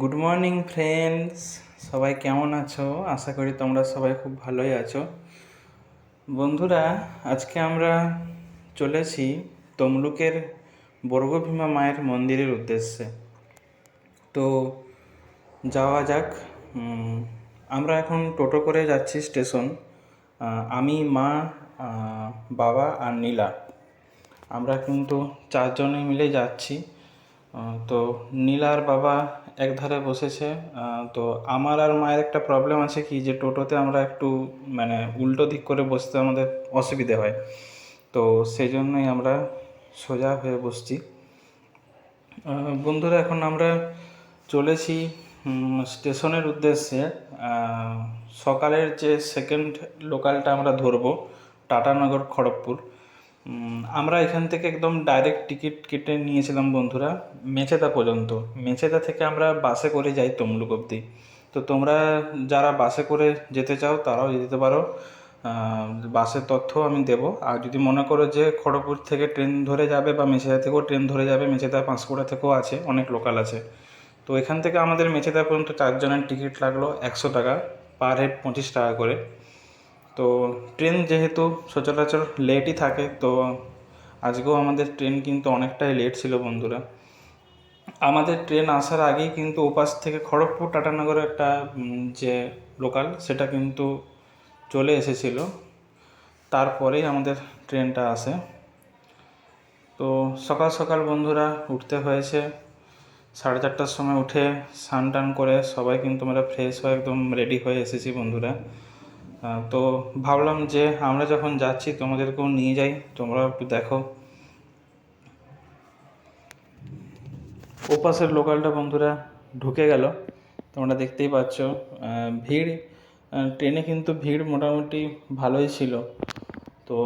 Good morning friends সবাই কেমন আছো? আশা করি তোমরা সবাই খুব ভালোই আছো। বন্ধুরা, আজকে আমরা চলেছি তমলুকের বর্গভীমা মায়ের মন্দিরের উদ্দেশ্যে। তো যাওয়া যাক। আমরা এখন টোটো করে যাচ্ছি স্টেশন। আমি, মা বাবা আর নীলা। আমরা কিন্তু চারজনে মিলে যাচ্ছি। তো নীলার বাবা এক ধারে বসেছে তো আমার আর মায়ের একটা প্রবলেম আছে কি যে টোটোতে আমরা একটু মানে উল্টো দিক করে বসতে আমাদের অসুবিধে হয়। তো সেই জন্যই আমরা সোজা হয়ে বসছি। বন্ধুরা, এখন আমরা চলেছি স্টেশনের উদ্দেশ্যে। সকালের যে সেকেন্ড লোকালটা আমরা ধরবো টাটানগর খড়গপুর। আমরা এখান থেকে একদম ডাইরেক্ট টিকিট কেটে নিয়েছিলাম বন্ধুরা, মেচেদা পর্যন্ত। মেচেদা থেকে আমরা বাসে করে যাই তমলুক অবধি। তো তোমরা যারা বাসে করে যেতে চাও, তারাও যেতে পারো। বাসের তথ্য আমি দেবো। আর যদি মনে করো যে খড়গপুর থেকে ট্রেন ধরে যাবে বা মেচেদা থেকেও ট্রেন ধরে যাবে, মেচেদা পাঁশকুড়া থেকেও আছে, অনেক লোকাল আছে। তো এখান থেকে আমাদের মেচেদা পর্যন্ত চারজনের টিকিট লাগল একশো টাকা পার হেড পঁচিশ টাকা করে। তো ট্রেন যেহেতু সচরাচর লেটই থাকে, তো আজকেও আমাদের ট্রেন কিন্তু অনেকটাই লেট ছিল বন্ধুরা। আমাদের ট্রেন আসার আগেই কিন্তু ওপাশ থেকে খড়গপুর টাটানগর একটা যে লোকাল সেটা কিন্তু চলে এসেছিল। তারপরেই আমাদের ট্রেনটা আসে। তো সকাল সকাল বন্ধুরা উঠতে হয়েছে। সাড়ে চারটার সময় উঠে স্নান টান করে সবাই কিন্তু আমরা ফ্রেশ হয়ে একদম রেডি হয়ে এসেছি বন্ধুরা। তো ভাবলাম যে আমরা যখন যাচ্ছি, তোমাদেরকেও নিয়ে যাই। তোমরাও একটু দেখো। ওপাশের লোকালটা বন্ধুরা ঢুকে গেল। তোমরা দেখতেই পাচ্ছ ভিড় ট্রেনে কিন্তু ভিড় মোটামুটি ভালোই ছিল। তো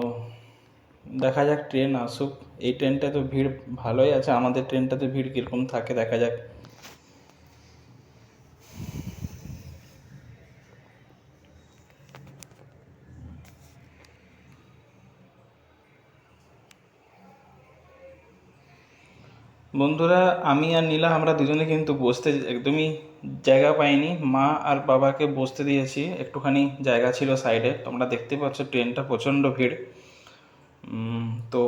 দেখা যাক, ট্রেন আসুক। এই ট্রেনটায় তো ভিড় ভালোই আছে। আমাদের ট্রেনটাতে ভিড় কীরকম থাকে, দেখা যাক। বন্ধুরা, আমি আর নীলা, আমরা দুজনে কিন্তু বসতে একদমই জায়গা পাইনি। মা আর বাবাকে বসতে দিয়েছি। একটুখানি জায়গা ছিল সাইডে। তোমরা দেখতে পাচ্ছ ট্রেনটা প্রচণ্ড ভিড়। তো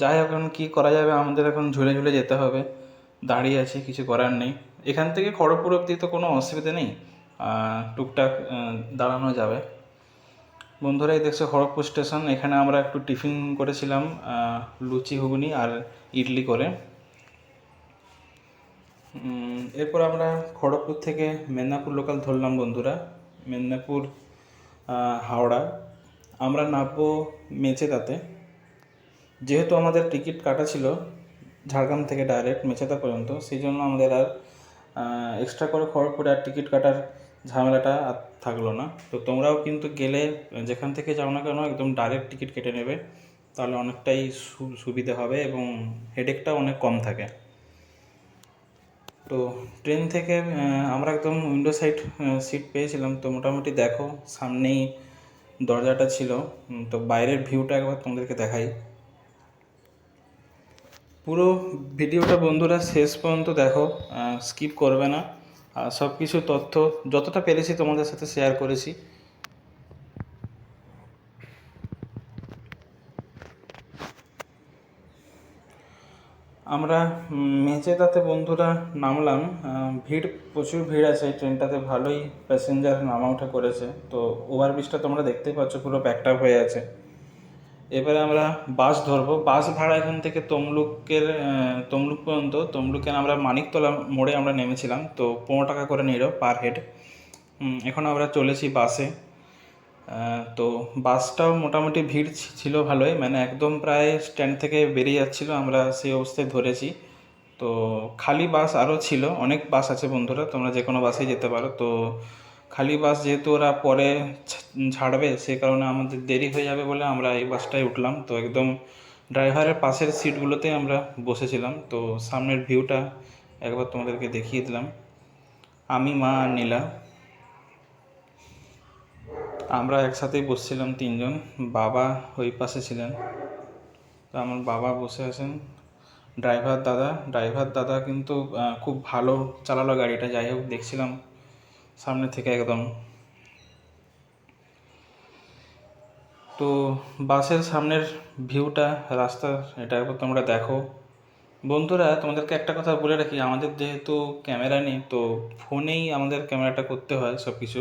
যাই হোক, এখন কী করা যাবে? আমাদের এখন ঝুলে ঝুলে যেতে হবে। দাঁড়িয়ে আছি, কিছু করার নেই। এখান থেকে খড়গপুর অবধি তো কোনো অসুবিধা নেই। টুকটাক দাঁড়ানো যাবে। বন্ধুরা, এই দেখছ খড়গপুর স্টেশন। এখানে আমরা একটু টিফিন করেছিলাম লুচি, ঘুগনি আর ইডলি করে। এরপর আমরা খড়গপুর থেকে মেদিনীপুর লোকাল ধরলাম বন্ধুরা। মেদিনীপুর হাওড়া। আমরা নামবো মেচেদাতে। যেহেতু আমাদের টিকিট কাটা ছিল ঝাড়গ্রাম থেকে ডাইরেক্ট মেচেদা পর্যন্ত, সেই জন্য আমাদের আর এক্সট্রা করে খড়গপুরে আর টিকিট কাটার ঝামেলাটা আর থাকল না। তো তোমরাও কিন্তু গেলে, যেখান থেকে যাও না কেন, একদম ডাইরেক্ট টিকিট কেটে নেবে। তাহলে অনেকটাই সুবিধে হবে এবং হেডেকটাও অনেক কম থাকে। তো ট্রেন থেকে আমরা একদম উইন্ডো সাইড সিট পেয়েছিলাম। তো মোটামুটি দেখো, সামনেই দরজাটা ছিল। তো বাইরের ভিউটা একবার তোমাদেরকে দেখাই। পুরো ভিডিওটা বন্ধুরা শেষ পর্যন্ত দেখো স্কিপ করবে না। আর সব কিছু তথ্য যতটা পেরেছি তোমাদের সাথে শেয়ার করেছি। আমরা মেচেদাতে বন্ধুরা নামলাম। ভিড়, প্রচুর ভিড় আছে ট্রেনটাতে ভালোই প্যাসেঞ্জার নামা ওঠা করেছে। তো ওভারব্রিজটা তোমরা দেখতেই পাচ্ছ, পুরো প্যাকড হয়ে আছে। এবারে আমরা বাস ধরবো। বাস ভাড়া এখান থেকে তমলুকের তমলুক পর্যন্ত। তমলুকের আমরা মানিকতলা মোড়ে আমরা নেমেছিলাম। তো পনেরো টাকা করে নিল পার হেড এখন আমরা চলেছি বাসে তো বাসটাও মোটামুটি ভিড় ছিল ভালোই। মানে একদম প্রায় স্ট্যান্ড থেকে বেরিয়ে যাচ্ছিল, আমরা সেই অবস্থায় ধরেছি। তো খালি বাস আরও ছিল, অনেক বাস আছে বন্ধুরা, তোমরা যে কোনো বাসে যেতে পারো। তো খালি বাস যেহেতু ওরা পরে ছাড়বে, সে কারণে আমাদের দেরি হয়ে যাবে বলে আমরা এই বাসটায় উঠলাম। তো একদম ড্রাইভারের পাশের সিটগুলোতে আমরা বসেছিলাম। তো সামনের ভিউটা একবার তোমাদেরকে দেখিয়ে দিলাম। আমি, মা নীলা। আমরা একসাথেই বসছিলাম তিনজন, বাবা ওই পাশে ছিলেন। তো আমার বাবা বসে আছেন। ড্রাইভার দাদা ড্রাইভার দাদা কিন্তু খুব ভালো চালালো গাড়িটা, যাই হোক দেখছিলাম সামনে থেকে একদম। তো বাসের সামনের ভিউটা রাস্তার এটা একবার তোমরা দেখো। বন্ধুরা, তোমাদেরকে একটা কথা বলে রাখি, আমাদের যেহেতু ক্যামেরা নেই, তো ফোনেই আমাদের ক্যামেরাটা করতে হয় সব কিছু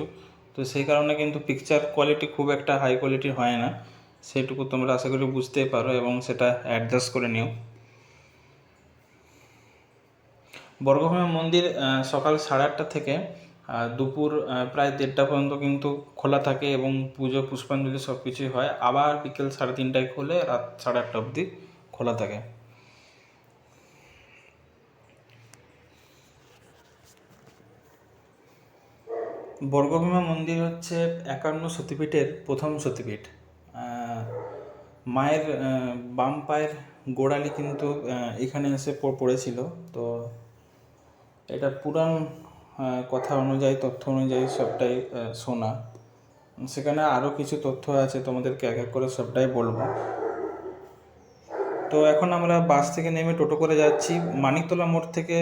তো সেই কারণে কিন্তু পিকচার কোয়ালিটি খুব একটা হাই কোয়ালিটির হয় না। সেটুকু তোমরা আশা করি বুঝতেই পারো এবং সেটা অ্যাডজাস্ট করে নিও। বর্গভীমা মন্দির সকাল সাড়ে আটটা থেকে দুপুর প্রায় দেড়টা পর্যন্ত কিন্তু খোলা থাকে এবং পুজো, পুষ্পাঞ্জলি সব কিছুই হয়। আবার বিকেল সাড়ে তিনটায় খুলে রাত সাড়ে আটটা অবধি খোলা থাকে। বর্গভীমা মন্দির হচ্ছে একান্ন সতীপীঠের প্রথম সতীপীঠ। মায়ের বাম পায়ের গোড়ালি কিন্তু এখানে এসে পড়েছিল। তো এটা আহ, কথা অনুযায়ী তথ্য অনুযায়ী সবটাই শোনা। সেখানে আরও কিছু তথ্য আছে তোমাদেরকে এক এক করে সবটাই বলব। তো এখন আমরা বাস থেকে নেমে টোটো করে যাচ্ছি। মানিকতলা মোড় থেকে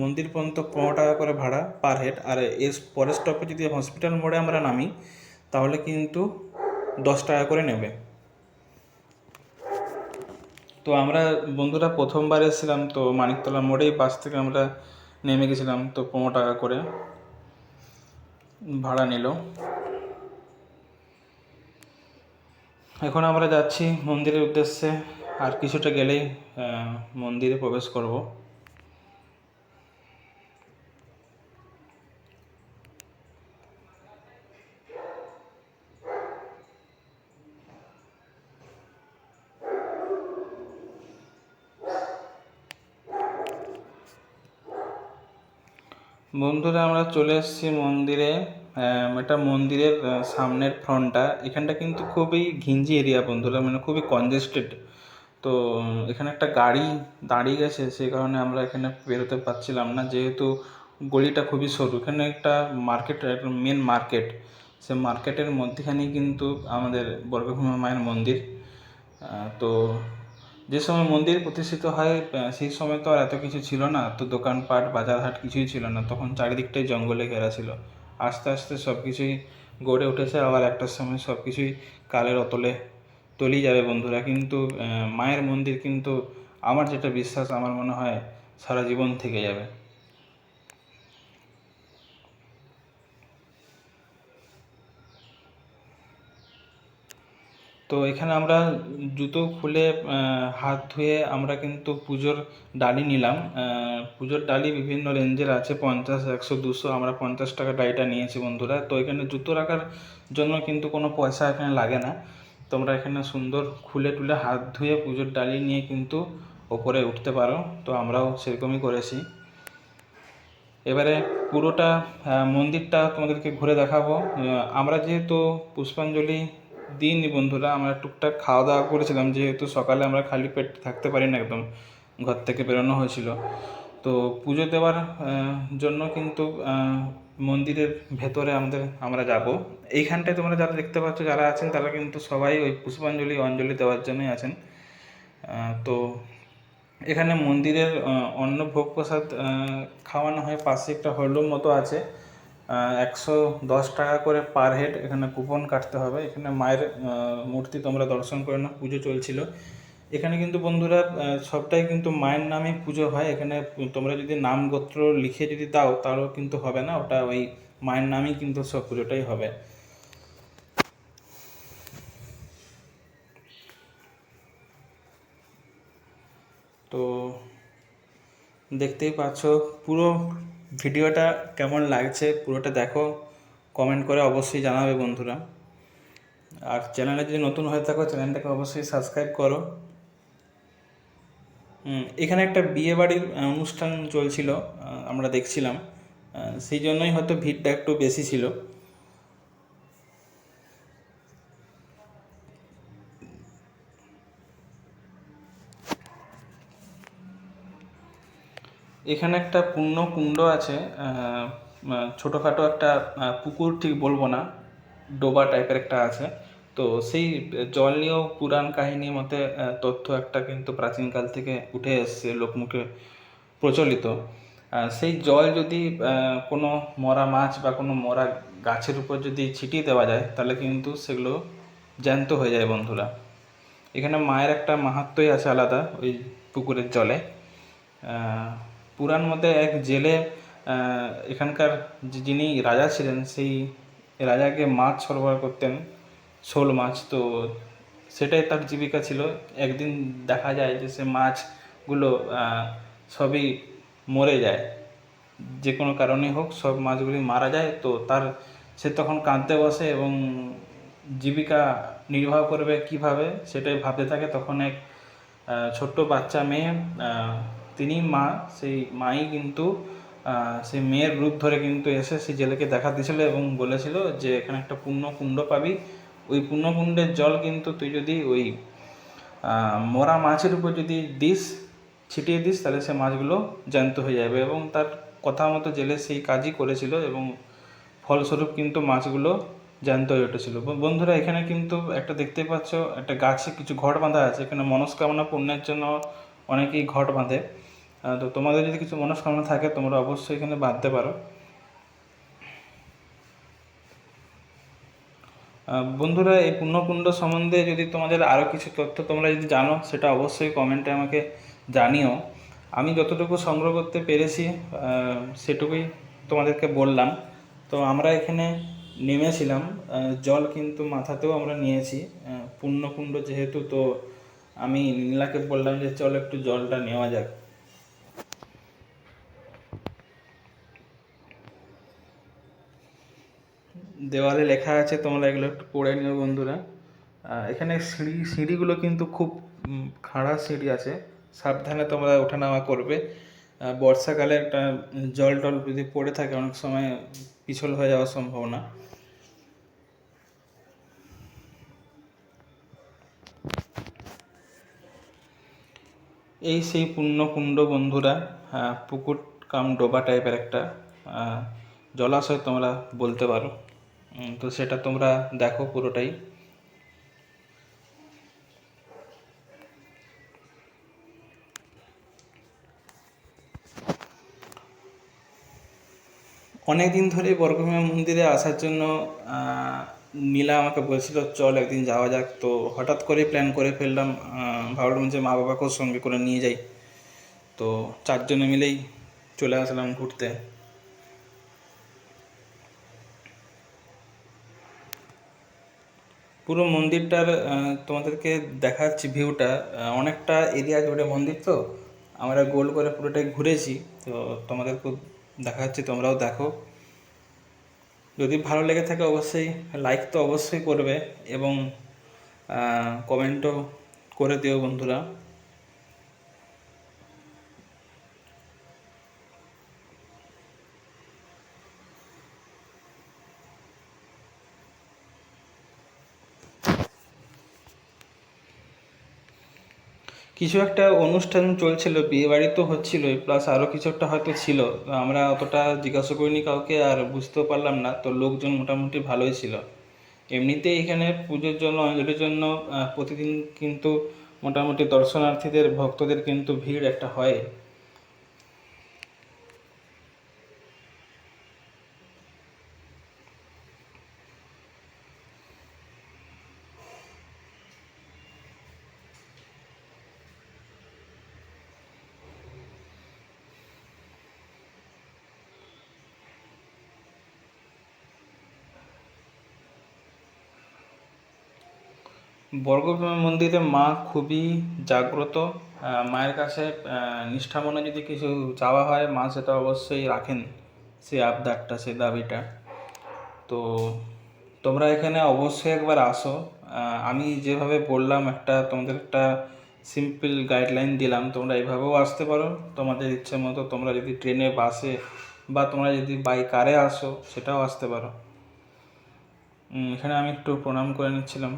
মন্দির পর্যন্ত পনেরো টাকা করে ভাড়া পার হেড আর এর পরের স্টপে যদি হসপিটাল মোড়ে আমরা নামি, তাহলে কিন্তু দশ টাকা করে নেবে। তো আমরা বন্ধুরা প্রথমবার এসেছিলাম, তো মানিকতলা মোড়েই বাস থেকে আমরা নেমে গেছিলাম, তো পনেরো টাকা করে ভাড়া নিল। এখন আমরা যাচ্ছি মন্দিরের উদ্দেশ্যে। আর কিছুটা গেলেই মন্দিরে প্রবেশ করব। বন্ধুরা, আমরা চলে এসেছি মন্দিরে। এটা মন্দিরের সামনের ফ্রন্টটা এখানটা কিন্তু খুবই ঘিঞ্জি এরিয়া বন্ধুরা মানে খুবই কনজেস্টেড তো এখানে একটা গাড়ি দাঁড়িয়ে গেছে সেই কারণে আমরা এখানে বেরোতে পারছিলাম না, যেহেতু গলিটা খুবই সরু। এখানে একটা মার্কেট একটা মেন মার্কেট সে মার্কেটের মধ্যেখানেই কিন্তু আমাদের বর্গভীমা মায়ের মন্দির। তো, যে সময় মন্দির প্রতিষ্ঠিত হয় সেই সময় তো আর এত কিছু ছিল না, তো দোকানপাট, বাজারহাট কিছুই ছিল না, তখন চারিদিকটাই জঙ্গলে ঘেরা ছিল। আস্তে আস্তে সব কিছুই গড়ে উঠেছে, আবার একটা সময় সব কিছুই কালের অতলে তলিয়ে যাবে বন্ধুরা। কিন্তু মায়ের মন্দির কিন্তু আমার যেটা বিশ্বাস, আমার মনে হয় সারা জীবন থেকে যাবে। তো এখানে আমরা জুতো খুলে হাত ধুয়ে আমরা কিন্তু পুজোর ডালি নিলাম। পুজোর ডালি বিভিন্ন রেঞ্জের আছে, পঞ্চাশ, একশো, দুশো, আমরা পঞ্চাশ টাকা ডালিটা নিয়েছি বন্ধুরা। তো এখানে জুতো রাখার জন্য কিন্তু কোনো পয়সা এখানে লাগে না। তোমরা এখানে সুন্দর খুলে টুলে হাত ধুয়ে পুজোর ডালি নিয়ে কিন্তু ওপরে উঠতে পারো। তো আমরাও সেরকমই করেছি। এবারে পুরোটা মন্দিরটা তোমাদেরকে ঘুরে দেখাবো। আমরা যেহেতু পুষ্পাঞ্জলি দিইনি বন্ধুরা, আমরা টুকটাক খাওয়া দাওয়া করেছিলাম, যেহেতু সকালে আমরা খালি পেট থাকতে পারি না একদম, ঘর থেকে বেরোনো হয়েছিল। তো পুজো দেওয়ার জন্য কিন্তু মন্দিরের ভেতরে আমাদের, আমরা যাব। এইখানটায় তোমরা যারা দেখতে পাচ্ছ, যারা আছেন, তারা কিন্তু সবাই ওই পুষ্পাঞ্জলি, অঞ্জলি দেওয়ার জন্যই আছেন। তো এখানে মন্দিরের অন্ন ভোগ প্রসাদ খাওয়ানো হয়। পাশে একটা হলরুম মতো আছে। একশো দশ টাকা করে পার হেড। এখানে কুপন কাটতে হবে। এখানে মায়ের মূর্তি তোমরা দর্শন করে না পুজো চলছিল। এখানে কিন্তু বন্ধুরা সবটাই কিন্তু মায়ের নামে পুজো হয়। এখানে তোমরা যদি নাম গোত্র লিখে যদি দাও তাহলেও কিন্তু হবে না। ওটা ওই মায়ের নামেই কিন্তু সব পুজোটাই হবে। তো দেখতেই পাচ্ছ, পুরো ভিডিওটা কেমন লাগছে পুরোটা দেখো। কমেন্ট করে অবশ্যই জানাবে বন্ধুরা। আর চ্যানেলে যদি নতুন হয়ে থাকো, চ্যানেলটাকে অবশ্যই সাবস্ক্রাইব করো। এখানে একটা বিয়ে বাড়ির অনুষ্ঠান চলছিল আমরা দেখছিলাম। সেই জন্যই হয়তো ভিড়টা একটু বেশি ছিল। এখানে একটা পূর্ণ কুণ্ড আছে ছোটোখাটো একটা পুকুর ঠিক বলব না, ডোবা টাইপের একটা আছে। তো সেই জল নিয়েও পুরাণ কাহিনী মতে তথ্য একটা কিন্তু প্রাচীনকাল থেকে উঠে এসছে, লোকমুখে প্রচলিত। সেই জল যদি কোনো মরা মাছ বা কোনো মরা গাছের উপর যদি ছিটিয়ে দেওয়া যায়, তাহলে কিন্তু সেগুলো জ্যান্ত হয়ে যায় বন্ধুরা। এখানে মায়ের একটা মাহাত্ম্যই আছে আলাদা, ওই পুকুরের জলে। পুরাণ মতে এক জেলে এখানকার যিনি রাজা ছিলেন, সেই রাজাকে মাছ সরবরাহ করতেন। শোল মাছ, তো সেটাই তার জীবিকা ছিল। একদিন দেখা যায় যে সে মাছগুলো সবই মরে যায়। যে কোনো কারণেই হোক, সব মাছগুলি মারা যায়। তো তার, সে তখন কাঁদতে বসে এবং জীবিকা নির্বাহ করবে কীভাবে সেটাই ভাবতে থাকে। তখন এক ছোট্ট বাচ্চা মেয়ে তিনি মা, সেই মাই কিন্তু সেই মেয়ের রূপ ধরে কিন্তু এসে সেই জেলেকে দেখা দিয়েছিল এবং বলেছিল যে, এখানে একটা পূর্ণ কুণ্ড পাবি। ওই পূর্ণকুণ্ডের জল কিন্তু তুই যদি ওই মরা মাছের উপর যদি দিস, ছিটিয়ে দিস, তাহলে সে মাছগুলো জ্যান্ত হয়ে যাবে। এবং তার কথা মতো জেলে সেই কাজই করেছিল এবং ফলস্বরূপ কিন্তু মাছগুলো জ্যান্ত হয়ে উঠেছিল। বন্ধুরা, এখানে কিন্তু একটা দেখতে পাচ্ছ, একটা গাছে কিছু ঘট বাঁধা আছে। এখানে মনস্কামনা পূর্ণের জন্য অনেকেই ঘট বাঁধে। তো তোমাদের যদি কিছু মনস্কামনা থাকে, তোমরা অবশ্যই এখানে বাঁধতে পারো। বন্ধুরা এই পুণ্যকুণ্ড সম্বন্ধে যদি তোমাদের আরও কিছু তথ্য তোমরা যদি জানো সেটা অবশ্যই কমেন্টে আমাকে জানিও। আমি যতটুকু সংগ্রহ করতে পেরেছি সেটুকুই তোমাদেরকে বললাম। তো আমরা এখানে নেমেছিলাম। জল কিন্তু মাথাতেও আমরা নিয়েছি। আহ, পুণ্যকুণ্ড যেহেতু তো আমি নীলাকে বললাম যে চল একটু জলটা নেওয়া যাক। দেওয়ালে লেখা আছে, তোমরা এগুলো একটু পড়ে নিও বন্ধুরা। এখানে সিঁড়ি, সিঁড়িগুলো কিন্তু খুব খাড়া সিঁড়ি আছে। সাবধানে তোমরা ওঠানামা করবে। বর্ষাকালে একটা জল টল যদি পড়ে থাকে, অনেক সময় পিছল হয়ে যাওয়ার সম্ভাবনা। এই সেই পুণ্যকুণ্ড বন্ধুরা পুকুর কাম ডোবা টাইপের একটা জলাশয় তোমরা বলতে পারো। তো সেটা তোমরা দেখো পুরোটাই। অনেক দিন ধরে বর্গভীমা মন্দিরে আসার জন্য নীলা আমাকে বলছিল, চল একদিন যাওয়া যাক। তো হঠাৎ করে প্ল্যান করে ফেললাম ভাবলাম যে মা বাবাকেও সঙ্গে করে নিয়ে যাই। তো চারজনে মিলেই চলে আসলাম ঘুরতে। পুরো মন্দিরটার তোমাদেরকে দেখাচ্ছি ভিউটা। অনেকটা এরিয়া জুড়ে মন্দির তো। আমরা গোল করে পুরোটাই ঘুরেছি। তো তোমাদেরকেও দেখাচ্ছি, তোমরাও দেখো। যদি ভালো লেগে থাকে অবশ্যই লাইক তো অবশ্যই করবে এবং কমেন্টও করে দিও বন্ধুরা। কিছু একটা অনুষ্ঠান চলছিল বিয়ে বাড়ি তো হচ্ছিলোই প্লাস আরও কিছু একটা হয়তো ছিল। আমরা অতটা জিজ্ঞাসা করিনি কাউকে আর বুঝতেও পারলাম না, তো লোকজন মোটামুটি ভালোই ছিল। এমনিতে এখানে পুজোর জন্য, অঞ্জলির জন্য প্রতিদিন কিন্তু মোটামুটি দর্শনার্থীদের, ভক্তদের কিন্তু ভিড় একটা হয়। বর্গভীমা মন্দিরে মা খুবই জাগ্রত মায়ের কাছে নিষ্ঠা মনে যদি কিছু চাওয়া হয়, মা সেটা অবশ্যই রাখেন, সেই আবদারটা, সেই দাবিটা। তো তোমরা এখানে অবশ্যই একবার আসো। আমি যেভাবে বললাম, একটা তোমাদের একটা সিম্পল গাইডলাইন দিলাম, তোমরা এইভাবেও আসতে পারো। তোমাদের ইচ্ছে মতো তোমরা যদি ট্রেনে বাসে বা তোমরা যদি বাই কারে আসো, সেটাও আসতে পারো। এখানে আমি একটু প্রণাম করে নিচ্ছিলাম।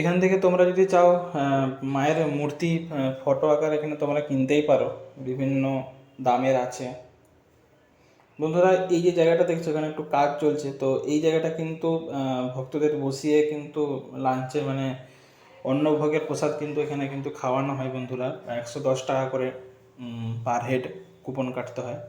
এখান থেকে তোমরা যদি চাও মায়ের মূর্তি ফটো আকার এখানে তোমরা কিনতেই পারো। বিভিন্ন দামের আছে। বন্ধুরা, এই যে জায়গাটা দেখছ, এখানে একটু কাজ চলছে। তো এই জায়গাটা কিন্তু ভক্তদের বসিয়ে কিন্তু লাঞ্চে মানে অন্ন ভোগের প্রসাদ কিন্তু এখানে কিন্তু খাওয়ানো হয় বন্ধুরা। একশো দশ টাকা করে পার হেড কুপন কাটতে হয়।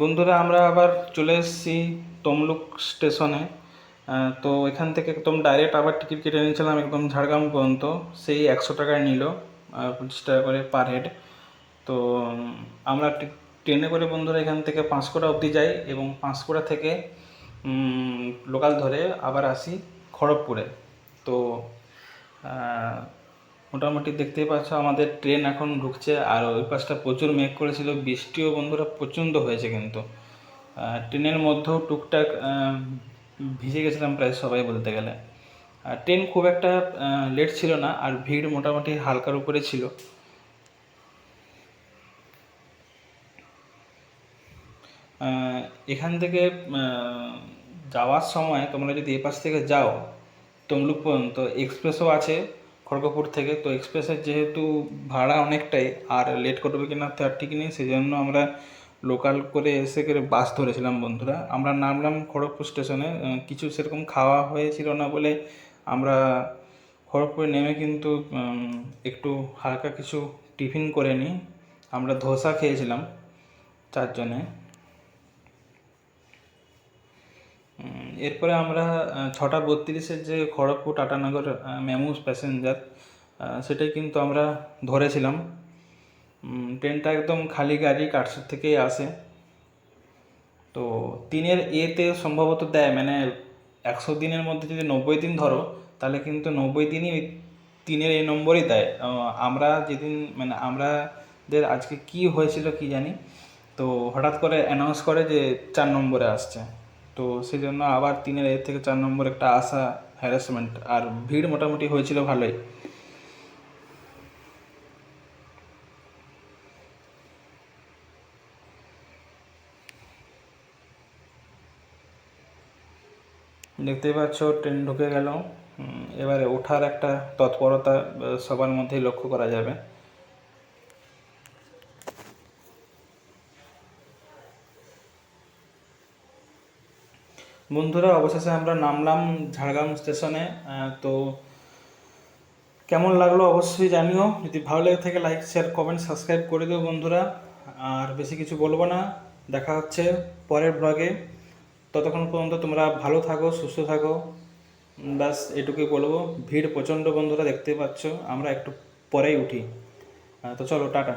বন্ধুরা, আমরা আবার চলে এসেছি তমলুক স্টেশনে। তো এখান থেকে একদম ডাইরেক্ট আবার টিকিট কেটে নিয়েছিলাম একদম ঝাড়গ্রাম পর্যন্ত। সেই একশো টাকায় নিল পঁচিশ টাকা করে পার হেড তো আমরা ট্রেনে করে বন্ধুরা এখান থেকে পাঁশকুড়া অবধি যাই এবং পাঁশকুড়া থেকে লোকাল ধরে আবার আসি খড়গপুরে। তো মোটামুটি দেখতেই পাচ্ছ আমাদের ট্রেন এখন ঢুকছে, আর ওই পাশটা প্রচুর মেঘ করেছিল, বৃষ্টিও বন্ধুরা প্রচণ্ড হয়েছে কিন্তু। ট্রেনের মধ্যেও টুকটাক ভিজে গেছিলাম প্রায় সবাই বলতে গেলে। আর ট্রেন খুব একটা লেট ছিল না, আর ভিড় মোটামুটি হালকার উপরে ছিল। এখান থেকে যাওয়ার সময় তোমরা যদি এপাশ থেকে যাও, তমলুক পর্যন্ত এক্সপ্রেসও আছে। খড়গপুর থেকে। তো এক্সপ্রেসের যেহেতু ভাড়া অনেকটাই, আর লেট করবে কিনা তার ঠিক নেই সেই জন্য আমরা লোকাল করে এসে করে বাস ধরেছিলাম বন্ধুরা। আমরা নামলাম খড়গপুর স্টেশনে কিছু সেরকম খাওয়া হয়েছিল না বলে আমরা খড়গপুরে নেমে কিন্তু একটু হালকা কিছু টিফিন করে নিই। আমরা ধোসা খেয়েছিলাম চারজনে। এরপরে আমরা ছটা বত্রিশের যে খড়গপুর টাটানগর মেমুস প্যাসেঞ্জার সেটাই কিন্তু আমরা ধরেছিলাম। ট্রেনটা একদম খালি গাড়ি কাটসুর থেকেই আসে। তো তিনের এতে সম্ভবত দেয় মানে একশো দিনের মধ্যে যদি নব্বই দিন ধরো, তাহলে কিন্তু নব্বই দিনই তিনের এই নম্বরই দেয়। আমরা যেদিন মানে আমরাদের আজকে কি হয়েছিল কি জানি, তো হঠাৎ করে অ্যানাউন্স করে যে চার নম্বরে আসছে। তো সেই জন্য আবার তিনের এর থেকে চার নম্বর একটা আসা হ্যারাসমেন্ট আর ভিড় মোটামুটি হয়েছিল ভালোই। দেখতেই পাচ্ছ ট্রেন ঢুকে গেল। এবারে ওঠার একটা তৎপরতা সবার মধ্যেই লক্ষ্য করা যাবে। বন্ধুরা, অবশেষে আমরা নামলাম ঝাড়গ্রাম স্টেশনে তো কেমন লাগল অবশ্যই জানিও। যদি ভালো লেগে থাকে লাইক শেয়ার কমেন্ট সাবস্ক্রাইব করে দিও বন্ধুরা। আর বেশি কিছু বলব না। দেখা হচ্ছে পরের ব্লগে ততক্ষণ পর্যন্ত তোমরা ভালো থাকো, সুস্থ থাকো। ব্যাস, এটুকুই বলব। ভিড় প্রচণ্ড বন্ধুরা দেখতে পাচ্ছ। আমরা একটু পরেই উঠি। তো চলো, টাটা।